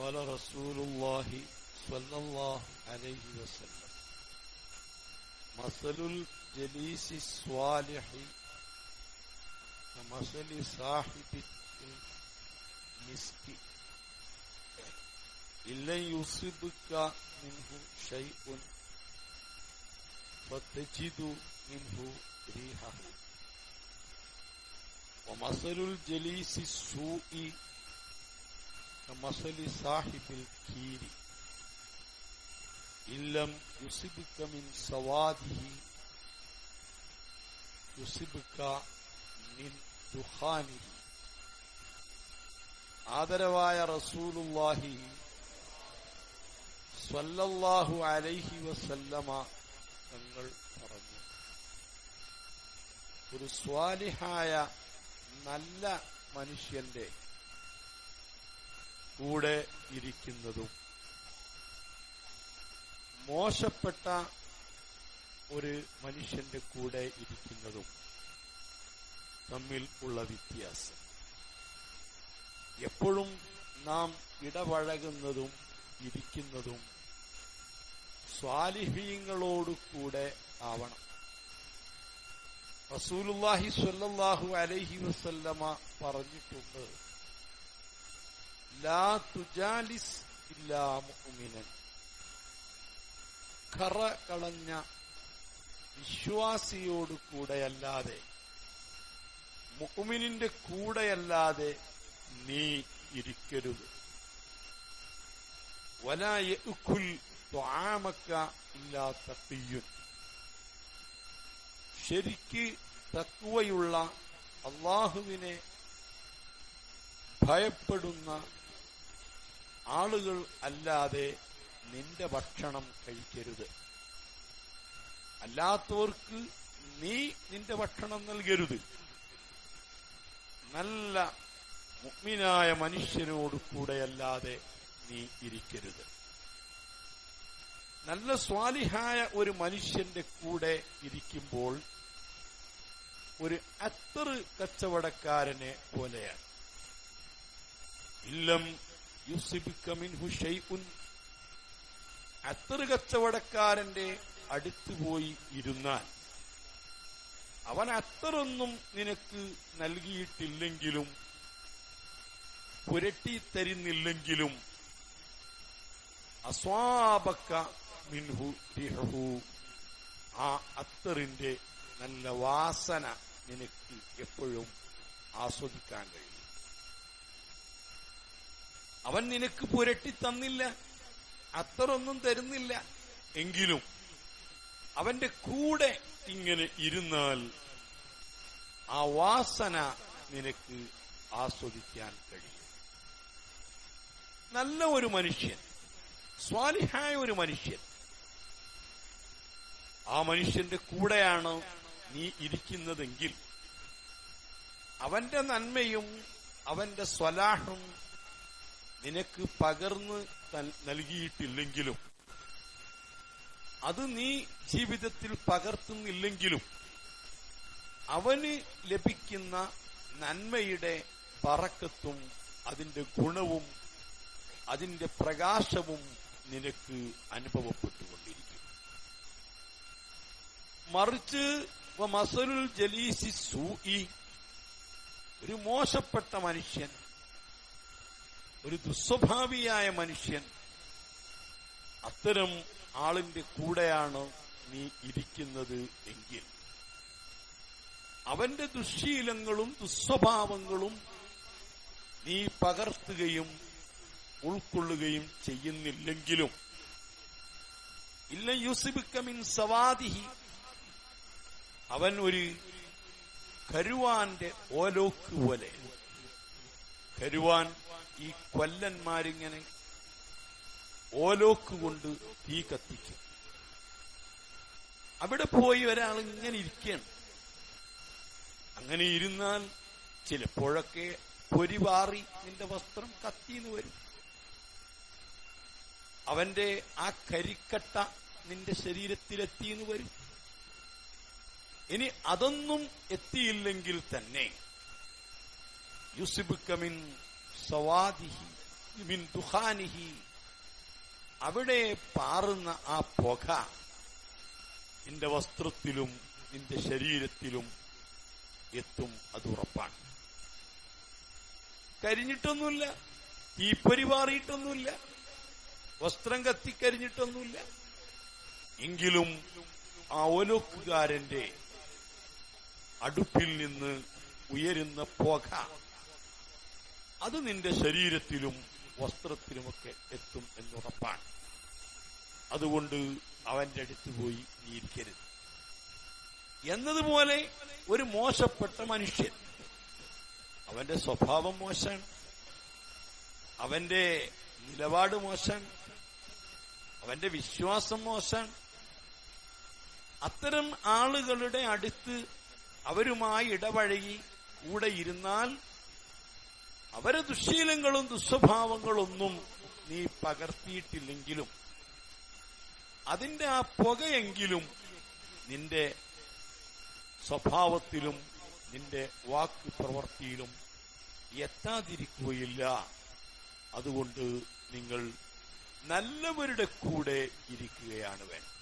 قال رسول الله صلى الله عليه وسلم. مثل الجليس الصالح كمثل صاحب المسك. إن لن يصبك منه شيء فتجد منه ريحه. ومثل الجليس السوء കമസലി സാഹിബിൽ കീരി ഇല്ലം യുസിബിക്ക മിൻ സവാദിഹി യുസിബിക്ക മിൻ ദുഹാനിഹി. ആദരവായ റസൂലുല്ലാഹി സ്വല്ലല്ലാഹു അലൈഹി വസല്ലമ തങ്ങൾ പറഞ്ഞു. ഒരു സ്വാലിഹായ നല്ല മനുഷ്യന്റെ കൂടെ ഇരിക്കുന്നതും മോശപ്പെട്ട ഒരു മനുഷ്യന്റെ കൂടെ ഇരിക്കുന്നതും തമ്മിൽ ഉള്ള വ്യത്യാസം. എപ്പോഴും നാം ഇടപഴകുന്നതും ഇരിക്കുന്നതും സ്വാലിഹീങ്ങളോടു കൂടെ ആവണം. റസൂലുല്ലാഹി സ്വല്ലാഹു അലൈഹി വസല്ലമ പറഞ്ഞിട്ടുണ്ട് ലാ തുജാലിസ് ഇല്ലാ മുഅ്മിനൻ. കളഞ്ഞ വിശ്വാസിയോട് കൂടെയല്ലാതെ മുഅ്മിനിന്റെ കൂടെയല്ലാതെ നീ ഇരിക്കരുത്. വലായുൽ ഇല്ലാത്ത തയ്യുൻ ശരിക്ക് തക്കുവയുള്ള അള്ളാഹുവിനെ ഭയപ്പെടുന്ന ആളുകൾ അല്ലാതെ നിന്റെ ഭക്ഷണം കഴിക്കരുത്. അല്ലാത്തവർക്ക് നീ നിന്റെ ഭക്ഷണം നൽകരുത്. നല്ല മുഗ്മിനായ മനുഷ്യനോട് കൂടെയല്ലാതെ നീ ഇരിക്കരുത്. നല്ല സ്വാലിഹായ ഒരു മനുഷ്യന്റെ കൂടെ ഇരിക്കുമ്പോൾ ഒരു അത്തറ് കച്ചവടക്കാരനെ പോലെയാണ്. ഇല്ലം അത്തറ് കച്ചവടക്കാരന്റെ അടുത്ത് പോയി ഇരുന്നാൽ അവൻ അത്തറൊന്നും നിനക്ക് നൽകിയിട്ടില്ലെങ്കിലും പുരട്ടി തരുന്നില്ലെങ്കിലും അസ്വാബക്ക മിൻഹു രിഹു ആ അത്തറിന്റെ നല്ല വാസന നിനക്ക് എപ്പോഴും ആസ്വദിക്കാൻ കഴിയും. അവൻ നിനക്ക് പുരട്ടി തന്നില്ല. അത്തറൊന്നും തരുന്നില്ല. എങ്കിലും അവന്റെ കൂടെ ഇങ്ങനെ ഇരുന്നാൽ ആ വാസന നിനക്ക് ആസ്വദിക്കാൻ കഴിയും. നല്ല ഒരു മനുഷ്യൻ സ്വാലിഹായ ഒരു മനുഷ്യൻ. ആ മനുഷ്യന്റെ കൂടെയാണ് നീ ഇരിക്കുന്നതെങ്കിൽ അവന്റെ നന്മയും അവന്റെ സ്വലാഹും നിനക്ക് പകർന്ന് നൽകിയിട്ടില്ലെങ്കിലും അത് നീ ജീവിതത്തിൽ പകർത്തുന്നില്ലെങ്കിലും അവന് ലഭിക്കുന്ന നന്മയുടെ പറക്കത്തും അതിന്റെ ഗുണവും അതിന്റെ പ്രകാശവും നിനക്ക് അനുഭവപ്പെട്ടുകൊണ്ടിരിക്കും മറിച്ച് മസലുൽ ജലീസി സൂഇ ഒരു മോശപ്പെട്ട മനുഷ്യൻ ഒരു ദുസ്വഭാവിയായ മനുഷ്യൻ അത്തരം ആളിന്റെ കൂടെയാണ് നീ ഇരിക്കുന്നത് എങ്കിൽ. അവന്റെ ദുശീലങ്ങളും ദുസ്വഭാവങ്ങളും നീ പകർത്തുകയും ഉൾക്കൊള്ളുകയും ചെയ്യുന്നില്ലെങ്കിലും. ഇല്ല യൂസിബിക്കമിൻ സവാദിഹി. അവൻ ഒരു കരുവാന്റെ ഓലോക്ക് പോലെ. കരുവാൻ ഈ കൊല്ലന്മാരിങ്ങനെ ഓലോക്ക് കൊണ്ട് തീ കത്തിക്കും. അവിടെ പോയി ഒരാൾ ഇങ്ങനെ ഇരിക്കണം അങ്ങനെ ഇരുന്നാൽ ചിലപ്പോഴൊക്കെ പൊരിവാറി നിന്റെ വസ്ത്രം കത്തിന്ന് വരും. അവന്റെ ആ കരിക്കട്ട നിന്റെ ശരീരത്തിലെത്തിയെന്ന് വരും. ഇനി അതൊന്നും എത്തിയില്ലെങ്കിൽ തന്നെ. യുസിബുക്കമിൻ സവാദിഹി മിൻ ദുഹാനിഹി അവിടെ പാറുന്ന ആ പുക നിന്റെ വസ്ത്രത്തിലും നിന്റെ ശരീരത്തിലും എത്തും അത് ഉറപ്പാണ്. കരിഞ്ഞിട്ടൊന്നുമില്ല തീപ്പൊരി പാറിയിട്ടൊന്നുമില്ല വസ്ത്രം കത്തിക്കരിഞ്ഞിട്ടൊന്നുമില്ല എങ്കിലും ആ ഒലോക്കുകാരന്റെ അടുപ്പിൽ നിന്ന് ഉയരുന്ന പുക അത് നിന്റെ ശരീരത്തിലും വസ്ത്രത്തിലുമൊക്കെ എത്തും എന്നുറപ്പാണ്. അതുകൊണ്ട് അവന്റെ അടുത്ത് പോയി നീ ഇരിക്കരുത് എന്നതുപോലെ ഒരു മോശപ്പെട്ട മനുഷ്യൻ അവന്റെ സ്വഭാവം മോശാണ് അവന്റെ നിലപാട് മോശാണ് അവന്റെ വിശ്വാസം മോശാണ് അത്തരം ആളുകളുടെ അടുത്ത് അവരുമായി ഇടപഴകി കൂടെ ഇരുന്നാൽ അവരെ ദുശ്ശീലങ്ങളും ദുസ്വഭാവങ്ങളൊന്നും നീ പകർത്തിയിട്ടില്ലെങ്കിലും അതിന്റെ ആ പുകയെങ്കിലും നിന്റെ സ്വഭാവത്തിലും നിന്റെ വാക്ക് പ്രവൃത്തിയിലും എത്താതിരിക്കുകയില്ല. അതുകൊണ്ട് നിങ്ങൾ നല്ലവരുടെ കൂടെ ഇരിക്കുകയാണ് വേണ്ടത്.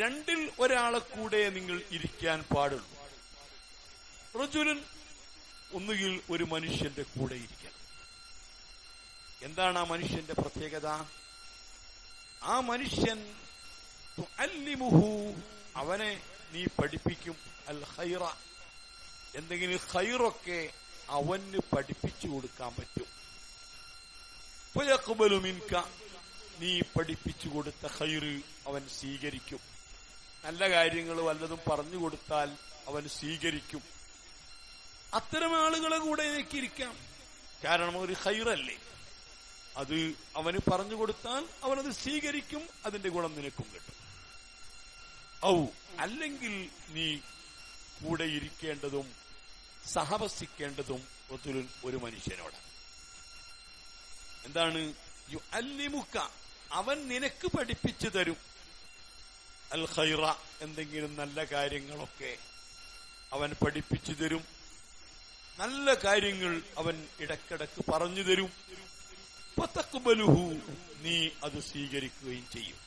രണ്ടിൽ ഒരാളെ കൂടെ നിങ്ങൾ ഇരിക്കാൻ പാടുള്ളൂ. റജുലൻ ഒന്നുകിൽ ഒരു മനുഷ്യന്റെ കൂടെ ഇരിക്കണം. എന്താണ് ആ മനുഷ്യന്റെ പ്രത്യേകത? ആ മനുഷ്യൻ അവനെ നീ പഠിപ്പിക്കും. അൽ ഹൈറ എന്തെങ്കിലും ഹൈറൊക്കെ അവന് പഠിപ്പിച്ചു കൊടുക്കാൻ പറ്റും. മിൻക നീ പഠിപ്പിച്ചു കൊടുത്ത ഹൈറ് അവൻ സ്വീകരിക്കും. നല്ല കാര്യങ്ങൾ വല്ലതും പറഞ്ഞു കൊടുത്താൽ അവൻ സ്വീകരിക്കും. അത്തരം ആളുകളെ കൂടെ ഇരിക്കാം. കാരണം ഒരു ഹൈറല്ലേ അത് അവന് പറഞ്ഞു കൊടുത്താൽ അവനത് സ്വീകരിക്കും അതിന്റെ ഗുണം നിനക്കും കിട്ടും. ഔ അല്ലെങ്കിൽ നീ കൂടെ ഇരിക്കേണ്ടതും സഹവസിക്കേണ്ടതും ഒരു മനുഷ്യനോട്. എന്താണ്? യു അല്ലിമുക്ക അവൻ നിനക്ക് പഠിപ്പിച്ചു തരും. അൽ ഹൈറ എന്തെങ്കിലും നല്ല കാര്യങ്ങളൊക്കെ അവൻ പഠിപ്പിച്ചു തരും. നല്ല കാര്യങ്ങൾ അവൻ ഇടക്കിടക്ക് പറഞ്ഞു തരും. പത്തക്കുബലുഹു നീ അത് സ്വീകരിക്കുകയും ചെയ്യും.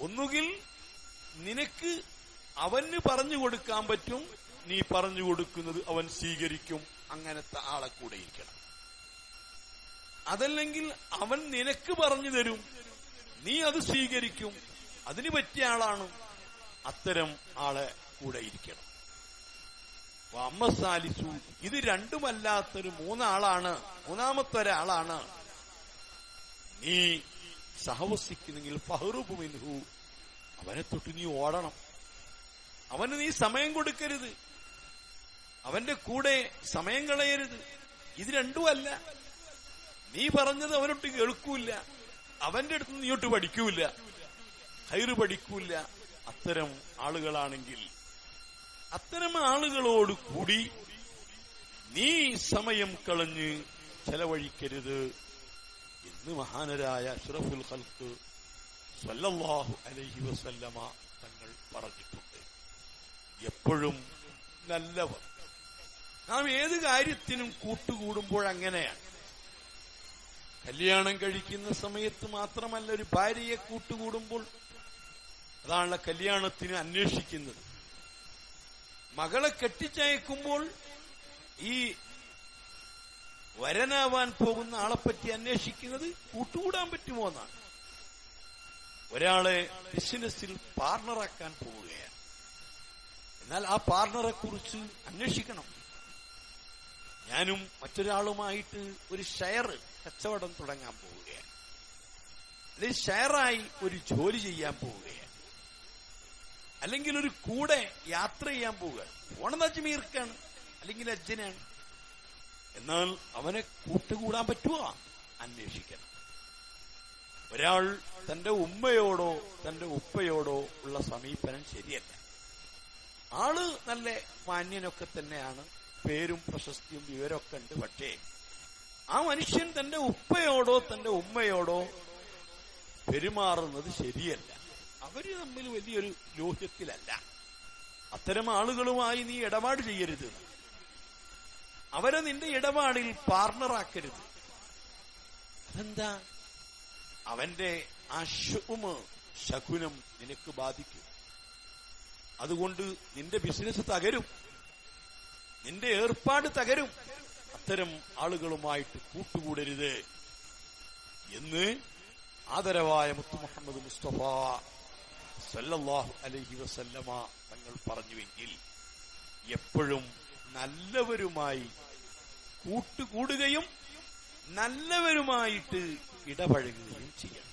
ഒന്നുകിൽ നിനക്ക് അവന് പറഞ്ഞു കൊടുക്കാൻ പറ്റും നീ പറഞ്ഞു കൊടുക്കുന്നത് അവൻ സ്വീകരിക്കും അങ്ങനത്തെ ആളെ കൂടെ ഇരിക്കണം. അതല്ലെങ്കിൽ അവൻ നിനക്ക് പറഞ്ഞു തരും നീ അത് സ്വീകരിക്കും അതിന് പറ്റിയ ആളാണ് അത്തരം ആളെ കൂടെ ഇരിക്കണം. അമ്മ സാലിസു ഇത് രണ്ടുമല്ലാത്തൊരു മൂന്നാളാണ്. മൂന്നാമത്തെ ഒരാളാണ് നീ സഹവസിക്കുന്നെങ്കിൽ ഫഹറുബുമിൻഹു അവനെ തൊട്ട് നീ ഓടണം. അവന് നീ സമയം കൊടുക്കരുത്. അവന്റെ കൂടെ സമയം കളയരുത്. ഇത് രണ്ടുമല്ല. നീ പറഞ്ഞത് അവനൊട്ട് കേൾക്കൂല അവന്റെ അടുത്ത് നീ ഒട്ട് പഠിക്കൂല ഹൈറ് പഠിക്കൂല അത്തരം ആളുകളാണെങ്കിൽ അത്തരം ആളുകളോട് കൂടി നീ സമയം കളഞ്ഞ് ചെലവഴിക്കരുത് എന്ന് മഹാനരായ അഷ്റഫുൽ ഖൽക്ക് സല്ലല്ലാഹു അലൈഹി വസല്ലമ തങ്ങൾ പറഞ്ഞിട്ടുണ്ട്. എപ്പോഴും നല്ലവർ നാം ഏത് കാര്യത്തിനും കൂട്ടുകൂടുമ്പോൾ അങ്ങനെയാണ്. കല്യാണം കഴിക്കുന്ന സമയത്ത് മാത്രമല്ല ഒരു ഭാര്യയെ കൂട്ടുകൂടുമ്പോൾ അതാണല്ലോ കല്യാണത്തിന് അന്വേഷിക്കുന്നത്. മകളെ കെട്ടിച്ചയക്കുമ്പോൾ ഈ വരനാവാൻ പോകുന്ന ആളെപ്പറ്റി അന്വേഷിക്കുന്നത് കൂട്ടുകൂടാൻ പറ്റുമോ എന്നാണ്. ഒരാളെ ബിസിനസ്സിൽ പാർട്ണറാക്കാൻ പോവുകയാണ്. എന്നാൽ ആ പാർട്ണറെ കുറിച്ച് അന്വേഷിക്കണം. ഞാനും മറ്റൊരാളുമായിട്ട് ഒരു ഷെയർ കച്ചവടം തുടങ്ങാൻ പോവുകയാണ്. അല്ലെങ്കിൽ ഷെയറായി ഒരു ജോലി ചെയ്യാൻ പോവുകയാണ്. അല്ലെങ്കിൽ ഒരു കൂടെ യാത്ര ചെയ്യാൻ പോവുക. പോണെന്ന് അജ്മീർക്കാണ് അല്ലെങ്കിൽ അജ്ജനാണ്. എന്നാൽ അവനെ കൂട്ടുകൂടാൻ പറ്റുമോ അന്വേഷിക്കണം. ഒരാൾ തന്റെ ഉമ്മയോടോ തന്റെ ഉപ്പയോടോ ഉള്ള സമീപനം ശരിയല്ല. ആൾ നല്ല മാന്യനൊക്കെ തന്നെയാണ് പേരും പ്രശസ്തിയും വിവരമൊക്കെ ഉണ്ട്. പക്ഷേ ആ മനുഷ്യൻ തന്റെ ഉപ്പയോടോ തന്റെ ഉമ്മയോടോ പെരുമാറുന്നത് ശരിയല്ല. അവർ തമ്മിൽ വലിയൊരു ലോഹ്യത്തിലല്ല അത്തരം ആളുകളുമായി നീ ഇടപാട് ചെയ്യരുത്. അവരെ നിന്റെ ഇടപാടിൽ പാർട്ണറാക്കരുത്. അതെന്താ? അവന്റെ ഷുമ് ശകുനം നിനക്ക് ബാധിക്കും. അതുകൊണ്ട് നിന്റെ ബിസിനസ് തകരും. നിന്റെ ഏർപ്പാട് തകരും. അത്തരം ആളുകളുമായിട്ട് കൂട്ടുകൂടരുത്. എന്ന് ആദരവായ മുത്തു മുഹമ്മദ് മുസ്തഫ സല്ലല്ലാഹു അലൈഹി വസല്ലമ തങ്ങൾ പറഞ്ഞുവെങ്കിൽ എപ്പോഴും നല്ലവരുമായി കൂട്ടുകൂടുകയും നല്ലവരുമായിട്ട് ഇടപഴകുകയും ചെയ്യണം.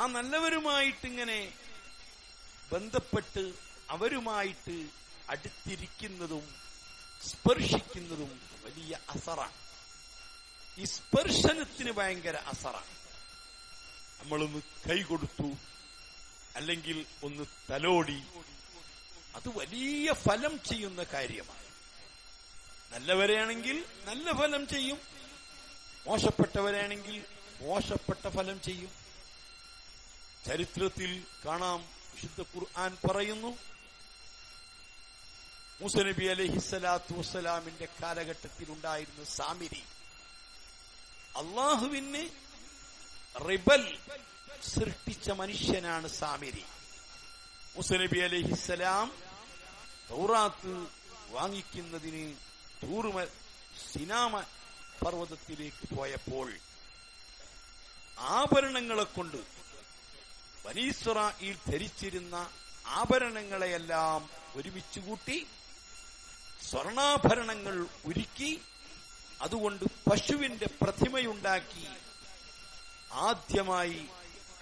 ആ നല്ലവരുമായിട്ട് ഇങ്ങനെ ബന്ധപ്പെട്ട് അവരുമായിട്ട് അടുത്തിരിക്കുന്നതും സ്പർശിക്കുന്നതും വലിയ അസറാണ്. ഈ സ്പർശനത്തിന് ഭയങ്കര അസറാണ്. നമ്മളൊന്ന് കൈ കൊടുത്തു അല്ലെങ്കിൽ ഒന്ന് തലോടി. അത് വലിയ ഫലം ചെയ്യുന്ന കാര്യമാണ്. നല്ലവരെയാണെങ്കിൽ നല്ല ഫലം ചെയ്യും. മോശപ്പെട്ടവരാണെങ്കിൽ മോശപ്പെട്ട ഫലം ചെയ്യും. ചരിത്രത്തിൽ കാണാം വിശുദ്ധ ഖുർആൻ പറയുന്നു മൂസനബി അലഹിസലാത്തു വസ്സലാമിന്റെ കാലഘട്ടത്തിൽ ഉണ്ടായിരുന്ന സാമിരി. അള്ളാഹുവിന് റിബൽ സൃഷ്ടിച്ച മനുഷ്യനാണ് സാമിരി. മുസനബി അലഹിസലാം തൗറാത്ത് വാങ്ങിക്കുന്നതിന് തൂറുമ സിനാമ പർവതത്തിലേക്ക് പോയപ്പോൾ ആഭരണങ്ങളെ കൊണ്ട് ബനീസ്വറയിൽ ധരിച്ചിരുന്ന ആഭരണങ്ങളെയെല്ലാം ഒരുമിച്ച് കൂട്ടി സ്വർണാഭരണങ്ങൾ ഒരുക്കി അതുകൊണ്ട് പശുവിന്റെ പ്രതിമയുണ്ടാക്കി ആദ്യമായി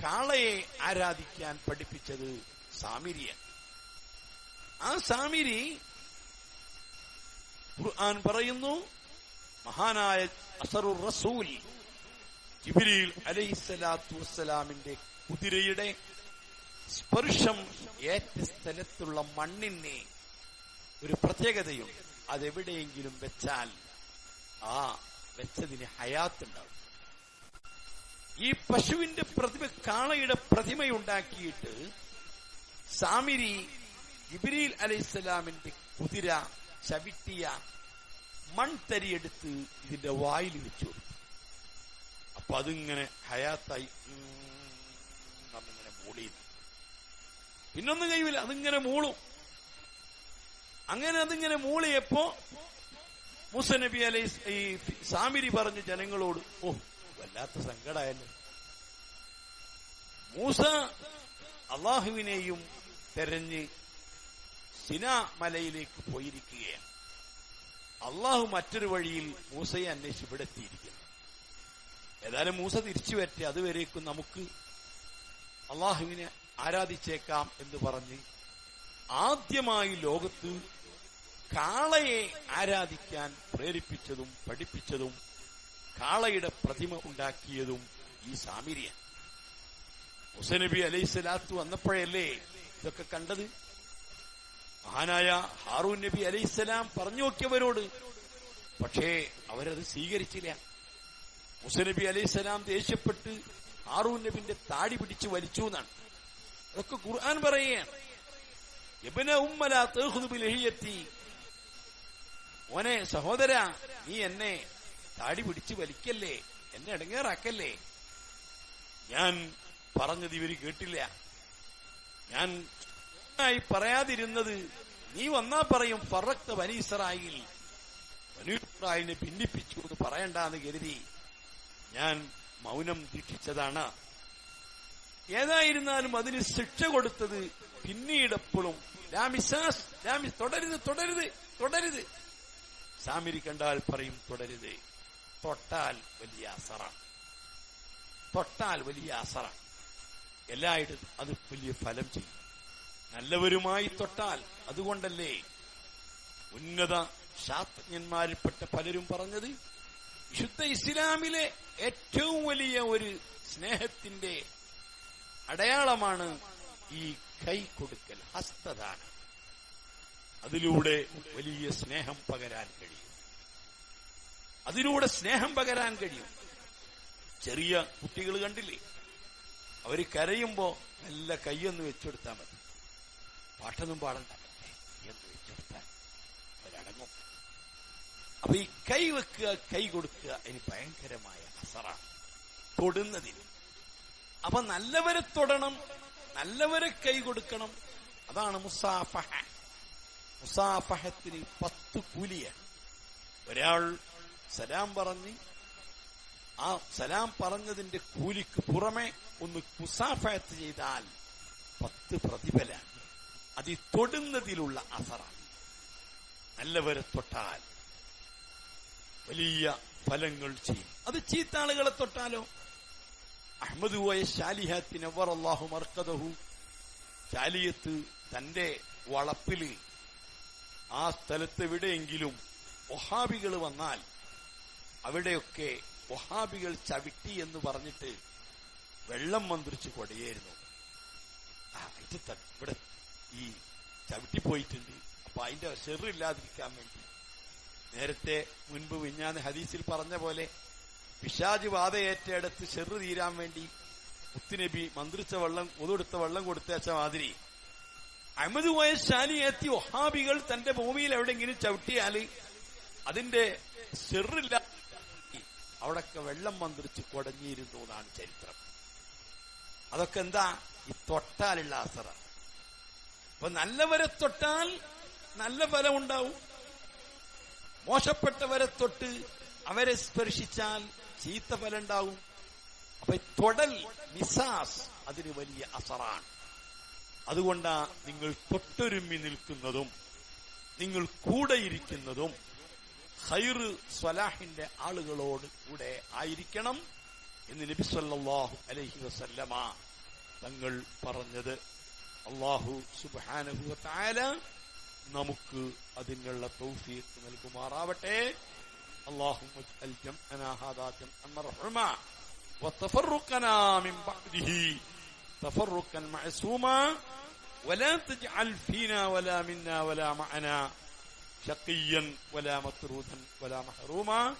കാളയെ ആരാധിക്കാൻ പഠിപ്പിച്ചത് സാമിരിയൻ. ആ സാമിരി ഖുർആൻ പറയുന്നു മഹാനായ അസറുർ റസൂൽ ജിബിരിൽ അലൈഹിസ്സലാത്തു വസ്സലാമിന്റെ കുതിരയുടെ സ്പർശം ഏറ്റ സ്ഥലത്തുള്ള മണ്ണിന് ഒരു പ്രത്യേകതയുണ്ട്. അതെവിടെയെങ്കിലും വെച്ചാൽ ആ വെച്ചതിന് ഹയാത്തുണ്ടാവും. ഈ പശുവിന്റെ പ്രതിമ കാളയുടെ പ്രതിമയുണ്ടാക്കിയിട്ട് സാമിരി ഇബ്രീൽ അലൈഹിസ്സലാമിന്റെ കുതിര ചവിട്ടിയ മൺതരിയെടുത്ത് ഇതിന്റെ വായിൽ വെച്ചു. അപ്പൊ അതിങ്ങനെ ഹയാത്തായി നമ്മിങ്ങനെ എന്നിങ്ങനെ മൂളി പിന്നൊന്നും കഴിവില്ല അതിങ്ങനെ മൂളും. അങ്ങനെ അതിങ്ങനെ മൂളിയപ്പോ മൂസ നബി ഈ സാമിരി പറഞ്ഞു ജനങ്ങളോട് ഓ വല്ലാത്ത സങ്കടമായല്ലോ മൂസ അള്ളാഹുവിനെയും തെരഞ്ഞ് സിന മലയിലേക്ക് പോയിരിക്കുകയാണ്. അള്ളാഹു മറ്റൊരു വഴിയിൽ മൂസയെ അന്വേഷിച്ച് ഇവിടെ എത്തിയിരിക്കുന്നു. ഏതായാലും മൂസ തിരിച്ചു വരട്ടെ അതുവരേക്കും നമുക്ക് അള്ളാഹുവിനെ ആരാധിച്ചേക്കാം എന്ന് പറഞ്ഞ് ആദ്യമായി ലോകത്ത് കാളയെ ആരാധിക്കാൻ പ്രേരിപ്പിച്ചതും പഠിപ്പിച്ചതും കാളയുടെ പ്രതിമ ഉണ്ടാക്കിയതും ഈ സാമിരിയ ഹുസനബി അലൈഹി സ്വലാത്തു വന്നപ്പോഴല്ലേ ഇതൊക്കെ കണ്ടത്? മഹാനായ ഹാറൂൻ നബി അലൈഹിസ്സലാം പറഞ്ഞു നോക്കിയവരോട് പക്ഷേ അവരത് സ്വീകരിച്ചില്ല. മുസനബി അലൈഹിസ്സലാം ദേഷ്യപ്പെട്ട് ഹാറൂൻ നബിന്റെ താടി പിടിച്ച് വലിച്ചു എന്നാണ്. അതൊക്കെ ഖുർആൻ പറയുകയാണ്. എബിന ഉമ്മല തേഹുബിലഹിയെത്തി ഓനെ സഹോദര നീ എന്നെ താടി പിടിച്ച് വലിക്കല്ലേ? എന്നെ ഇടങ്ങേറാക്കല്ലേ? ഞാൻ പറഞ്ഞത് ഇവർ കേട്ടില്ല. ഞാൻ പറയാതിരുന്നത് നീ വന്നാ പറയും ഫറക്ത വനീസറായിൽ വനീസറായിനെ ഭിന്നിപ്പിച്ചു എന്ന് പറയണ്ടെന്ന് കരുതി ഞാൻ മൗനം ദീക്ഷിച്ചതാണ്. ഏതായിരുന്നാലും അതിന് ശിക്ഷ കൊടുത്തത് പിന്നീടെപ്പോഴും രാമിസാസ് രാമി തുടരുത് തുടരുത് തുടരുത്. സാമിരി കണ്ടാൽ പറയും തുടരുത്. തൊട്ടാൽ വലിയ അസറ. തൊട്ടാൽ വലിയ അസറാണ് എല്ലായിടത്തും അത് വലിയ ഫലം ചെയ്യും. നല്ലവരുമായി തൊട്ടാൽ അതുകൊണ്ടല്ലേ ഉന്നത ശാസ്ത്രജ്ഞന്മാരിൽപ്പെട്ട പലരും പറഞ്ഞത്? വിശുദ്ധ ഇസ്ലാമിലെ ഏറ്റവും വലിയ ഒരു സ്നേഹത്തിന്റെ അടയാളമാണ് ഈ കൈ കൊടുക്കൽ ഹസ്തദാനം. അതിലൂടെ വലിയ സ്നേഹം പകരാൻ കഴിയും. അതിലൂടെ സ്നേഹം പകരാൻ കഴിയും. ചെറിയ കുട്ടികൾ കണ്ടില്ലേ? അവർ കരയുമ്പോ നല്ല കൈയൊന്ന് വെച്ചെടുത്താൽ മതി. പാട്ടൊന്നും പാടണ്ട. എന്ന് വെച്ചെടുത്താൽ അവരടങ്ങും. അപ്പൊ ഈ കൈ വെക്കുക കൈ കൊടുക്കുക ഇനി ഭയങ്കരമായ അസറാണ് തൊടുന്നതിന്. അപ്പൊ നല്ലവരെ തൊടണം നല്ലവരെ കൈ കൊടുക്കണം. അതാണ് മുസാഫഹ. മുസാഫഹത്തിന് പത്ത് കൂലിയാണ്. ഒരാൾ സലാം പറഞ്ഞ് ആ സലാം പറഞ്ഞതിന്റെ കൂലിക്ക് പുറമെ ഒന്ന് കുസാഫയത്ത് ചെയ്താൽ പത്ത് പ്രതിഫലാണ്. അത് തൊടുന്നതിലുള്ള അസറാണ്. നല്ലവരെ തൊട്ടാൽ വലിയ ഫലങ്ങൾ ചെയ്യും. അത് ചീത്ത ആളുകളെ തൊട്ടാലോ? അഹമ്മദ് പോയ ശാലിഹത്തിന് അള്ളാഹു മർക്കതഹു ശാലിയത്ത് തന്റെ വളപ്പിൽ ആ സ്ഥലത്ത് എവിടെയെങ്കിലും ഒഹാബികൾ വന്നാൽ അവിടെയൊക്കെ വഹാബികൾ ചവിട്ടി എന്ന് പറഞ്ഞിട്ട് വെള്ളം മന്ത്രിച്ച് കൊടയായിരുന്നു ഇവിടെ ഈ ചവിട്ടി പോയിട്ടുണ്ട് അപ്പൊ അതിന്റെ ചെറില്ലാതിരിക്കാൻ വേണ്ടി. നേരത്തെ മുൻപ് വിഞ്ഞാന്ന് ഹദീസിൽ പറഞ്ഞ പോലെ പിശാജ് വാതയേറ്റയിടത്ത് ചെറു തീരാൻ വേണ്ടി മുത്തുനബി മന്ത്രിച്ച വെള്ളം ഒതെടുത്ത വെള്ളം കൊടുത്തേച്ച മാതിരി പോയ ശാലിയെത്തി ഒഹാബികൾ തന്റെ ഭൂമിയിൽ എവിടെയെങ്കിലും ചവിട്ടിയാൽ അതിന്റെ ചെറില്ല അവിടൊക്കെ വെള്ളം മന്ത്രിച്ച് കുടഞ്ഞിരുന്നു എന്നാണ് ചരിത്രം. അതൊക്കെ എന്താ? ഈ തൊട്ടാലുള്ള അസറ. അപ്പൊ നല്ലവരെ തൊട്ടാൽ നല്ല ഫലം ഉണ്ടാവും മോശപ്പെട്ടവരെ തൊട്ട് അവരെ സ്പർശിച്ചാൽ ചീത്ത ഫലം ഉണ്ടാവും അപ്പൊ തൊടൽ മിസാസ് അതിന് വലിയ അസറാണ്. അതുകൊണ്ടാ നിങ്ങൾ തൊട്ടൊരുമ്മി നിൽക്കുന്നതും നിങ്ങൾ കൂടെ ഇരിക്കുന്നതും ഹൈറ് സ്വലാഹിന്റെ ആളുകളോട് കൂടെ ആയിരിക്കണം എന്ന് നബി സല്ലല്ലാഹു അലൈഹി വസല്ലമ തങ്ങൾ പറഞ്ഞത് അള്ളാഹു സുബ്ഹാനഹു വതആല നമുക്ക് അതിനുള്ള തൗഫീഖ് നൽകുമാറാവട്ടെ اللهم اجعل جمعنا هذا جمعا مرحوما وتفرقنا من بعده تفرقا معصوما ولا تجعل فينا ولا منا ولا معنا شقيا ولا مطرودا ولا محروما.